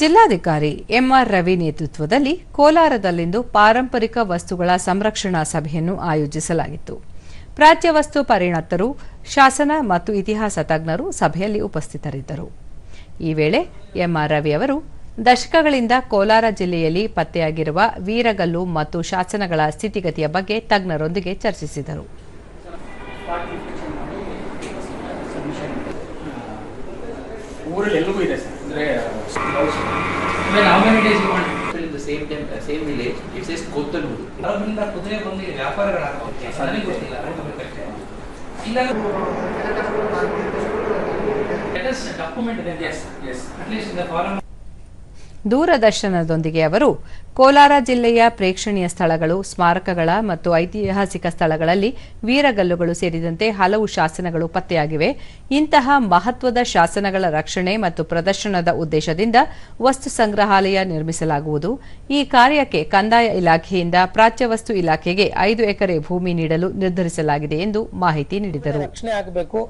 ಜಿಲ್ಲಾಧಿಕಾರಿ ಎಂಆರ್ ರವಿ ನೇತೃತ್ವದಲ್ಲಿ ಕೋಲಾರದಲ್ಲಿಂದು ಪಾರಂಪರಿಕ ವಸ್ತುಗಳ ಸಂರಕ್ಷಣಾ ಸಭೆಯನ್ನು ಆಯೋಜಿಸಲಾಗಿತ್ತು. ಪ್ರಾಚ್ಯ ವಸ್ತು ಪರಿಣತರು, ಶಾಸನ ಮತ್ತು ಇತಿಹಾಸ ತಜ್ಞರು ಸಭೆಯಲ್ಲಿ ಉಪಸ್ಥಿತರಿದ್ದರು. ಈ ವೇಳೆ ಎಂಆರ್ ರವಿ ಅವರು, ದಶಕಗಳಿಂದ ಕೋಲಾರ ಜಿಲ್ಲೆಯಲ್ಲಿ ಪತ್ತೆಯಾಗಿರುವ ವೀರಗಲ್ಲು ಮತ್ತು ಶಾಸನಗಳ ಸ್ಥಿತಿಗತಿಯ ಬಗ್ಗೆ ತಜ್ಞರೊಂದಿಗೆ ಚರ್ಚಿಸಿದರು. When how many days you want to in the same time, uh, same village, it says Kottanudu. Aurobindo ಕುದುರೆ ಬಂದು ಈ ವ್ಯಾಪಾರಗಳಾಗುತ್ತೆ ನನಗೆ ಗೊತ್ತಿಲ್ಲ ನೋಡ್ಬೇಕಷ್ಟೇ. ಇಲ್ಲ let us document them. Yes, yes. At least in the forum ದೂರದರ್ಶನದೊಂದಿಗೆ ಅವರು ಕೋಲಾರ ಜಿಲ್ಲೆಯ ಪ್ರೇಕ್ಷಣೀಯ ಸ್ಥಳಗಳು, ಸ್ಮಾರಕಗಳ ಮತ್ತು ಐತಿಹಾಸಿಕ ಸ್ಥಳಗಳಲ್ಲಿ ವೀರಗಲ್ಲುಗಳು ಸೇರಿದಂತೆ ಹಲವು ಶಾಸನಗಳು ಪತ್ತೆಯಾಗಿವೆ. ಇಂತಹ ಮಹತ್ವದ ಶಾಸನಗಳ ರಕ್ಷಣೆ ಮತ್ತು ಪ್ರದರ್ಶನದ ಉದ್ದೇಶದಿಂದ ವಸ್ತು ಸಂಗ್ರಹಾಲಯ ನಿರ್ಮಿಸಲಾಗುವುದು. ಈ ಕಾರ್ಯಕ್ಕೆ ಕಂದಾಯ ಇಲಾಖೆಯಿಂದ ಪ್ರಾಚ್ಯವಸ್ತು ಇಲಾಖೆಗೆ ಐದು ಎಕರೆ ಭೂಮಿ ನೀಡಲು ನಿರ್ಧರಿಸಲಾಗಿದೆ ಎಂದು ಮಾಹಿತಿ ನೀಡಿದರು. ರಕ್ಷಣೆ ಆಗಬೇಕು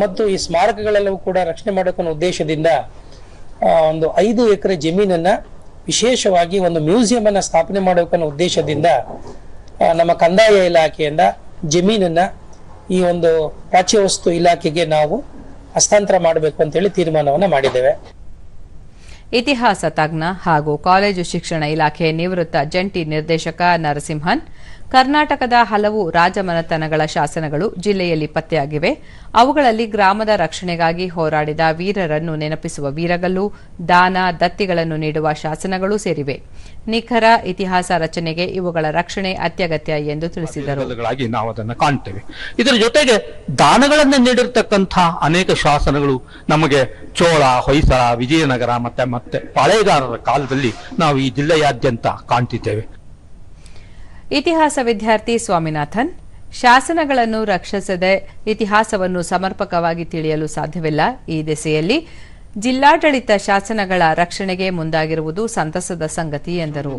ಮತ್ತು ಈ ಸ್ಮಾರಕಗಳೆಲ್ಲವೂ ಕೂಡ ರಕ್ಷಣೆ ಮಾಡಬೇಕು ಉದ್ದೇಶದಿಂದ ಒಂದು ಐದು ಎಕರೆ ಜಮೀನನ್ನ ವಿಶೇಷವಾಗಿ ಒಂದು ಮ್ಯೂಸಿಯಂ ಅನ್ನ ಸ್ಥಾಪನೆ ಮಾಡಬೇಕು ಅನ್ನೋ ಉದ್ದೇಶದಿಂದ ನಮ್ಮ ಕಂದಾಯ ಇಲಾಖೆಯಿಂದ ಜಮೀನನ್ನ ಈ ಒಂದು ಪ್ರಾಚ್ಯವಸ್ತು ಇಲಾಖೆಗೆ ನಾವು ಹಸ್ತಾಂತರ ಮಾಡಬೇಕು ಅಂತೇಳಿ ತೀರ್ಮಾನವನ್ನ ಮಾಡಿದ್ದೇವೆ. ಇತಿಹಾಸ ತಜ್ಞ ಹಾಗೂ ಕಾಲೇಜು ಶಿಕ್ಷಣ ಇಲಾಖೆ ನಿವೃತ್ತ ಜಂಟಿ ನಿರ್ದೇಶಕ ನರಸಿಂಹನ್ ಕರ್ನಾಟಕದ ಹಲವು ರಾಜಮನೆತನಗಳ ಶಾಸನಗಳು ಜಿಲ್ಲೆಯಲ್ಲಿ ಪತ್ತೆಯಾಗಿವೆ. ಅವುಗಳಲ್ಲಿ ಗ್ರಾಮದ ರಕ್ಷಣೆಗಾಗಿ ಹೋರಾಡಿದ ವೀರರನ್ನು ನೆನಪಿಸುವ ವೀರಗಲ್ಲು, ದಾನ, ದತ್ತಿಗಳನ್ನು ನೀಡುವ ಶಾಸನಗಳು ಸೇರಿವೆ. ನಿಖರ ಇತಿಹಾಸ ರಚನೆಗೆ ಇವುಗಳ ರಕ್ಷಣೆ ಅತ್ಯಗತ್ಯ ಎಂದು ತಿಳಿಸಿದರು. ನಾವು ಅದನ್ನು ಕಾಣ್ತೇವೆ. ಇದರ ಜೊತೆಗೆ ದಾನಗಳನ್ನು ನೀಡಿರತಕ್ಕಂತಹ ಅನೇಕ ಶಾಸನಗಳು ನಮಗೆ ಚೋಳ, ಹೊಯ್ಸಳ, ವಿಜಯನಗರ ಮತ್ತೆ ಮತ್ತೆ ಪಾಳೆಗಾರರ ಕಾಲದಲ್ಲಿ ನಾವು ಈ ಜಿಲ್ಲೆಯಾದ್ಯಂತ ಕಾಣ್ತಿದ್ದೇವೆ. ಇತಿಹಾಸ ವಿದ್ಯಾರ್ಥಿ ಸ್ವಾಮಿನಾಥನ್ ಶಾಸನಗಳನ್ನು ರಕ್ಷಿಸದೆ ಇತಿಹಾಸವನ್ನು ಸಮರ್ಪಕವಾಗಿ ತಿಳಿಯಲು ಸಾಧ್ಯವಿಲ್ಲ ಈ ದಿಸೆಯಲ್ಲಿ ಜಿಲ್ಲಾಡಳಿತ ಶಾಸನಗಳ ರಕ್ಷಣೆಗೆ ಮುಂದಾಗಿರುವುದು ಸಂತಸದ ಸಂಗತಿ ಎಂದರು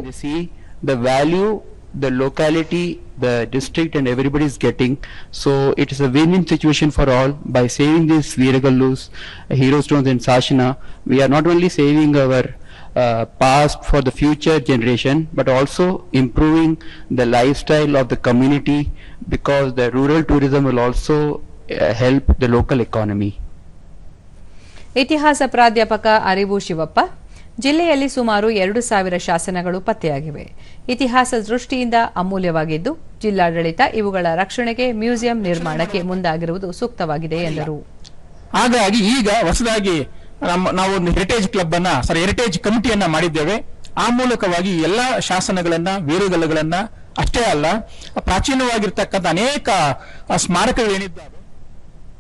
the locality, the district, and everybody is getting. So it is a win-win situation for all. By saving these Viragallus, hero stones, and Sashana, we are not only saving our uh, past for the future generation, but also improving the lifestyle of the community because the rural tourism will also uh, help the local economy. ಇತಿಹಾಸ ಪ್ರಾಧ್ಯಾಪಕ ಅರಿವು ಶಿವಪ್ಪ ಜಿಲ್ಲೆಯಲ್ಲಿ ಸುಮಾರು ಎರಡು ಸಾವಿರ ಶಾಸನಗಳು ಪತ್ತೆಯಾಗಿವೆ ಇತಿಹಾಸ ದೃಷ್ಟಿಯಿಂದ ಅಮೂಲ್ಯವಾಗಿದ್ದು ಜಿಲ್ಲಾಡಳಿತ ಇವುಗಳ ರಕ್ಷಣೆಗೆ ಮ್ಯೂಸಿಯಂ ನಿರ್ಮಾಣಕ್ಕೆ ಮುಂದಾಗಿರುವುದು ಸೂಕ್ತವಾಗಿದೆ ಎಂದರು ಹಾಗಾಗಿ ಈಗ ಹೊಸದಾಗಿ ನಮ್ಮ ನಾವು ಒಂದು ಹೆರಿಟೇಜ್ ಕ್ಲಬ್ ಅನ್ನ ಸಾರಿ ಹೆರಿಟೇಜ್ ಕಮಿಟಿಯನ್ನ ಮಾಡಿದ್ದೇವೆ. ಆ ಮೂಲಕವಾಗಿ ಎಲ್ಲಾ ಶಾಸನಗಳನ್ನ ವೀರಗಲ್ಲಗಳನ್ನ ಅಷ್ಟೇ ಅಲ್ಲ, ಪ್ರಾಚೀನವಾಗಿರ್ತಕ್ಕಂಥ ಅನೇಕ ಸ್ಮಾರಕಗಳು ಸ್ಮಾರಕಗಳೇನಿದ್ದಾವೆ.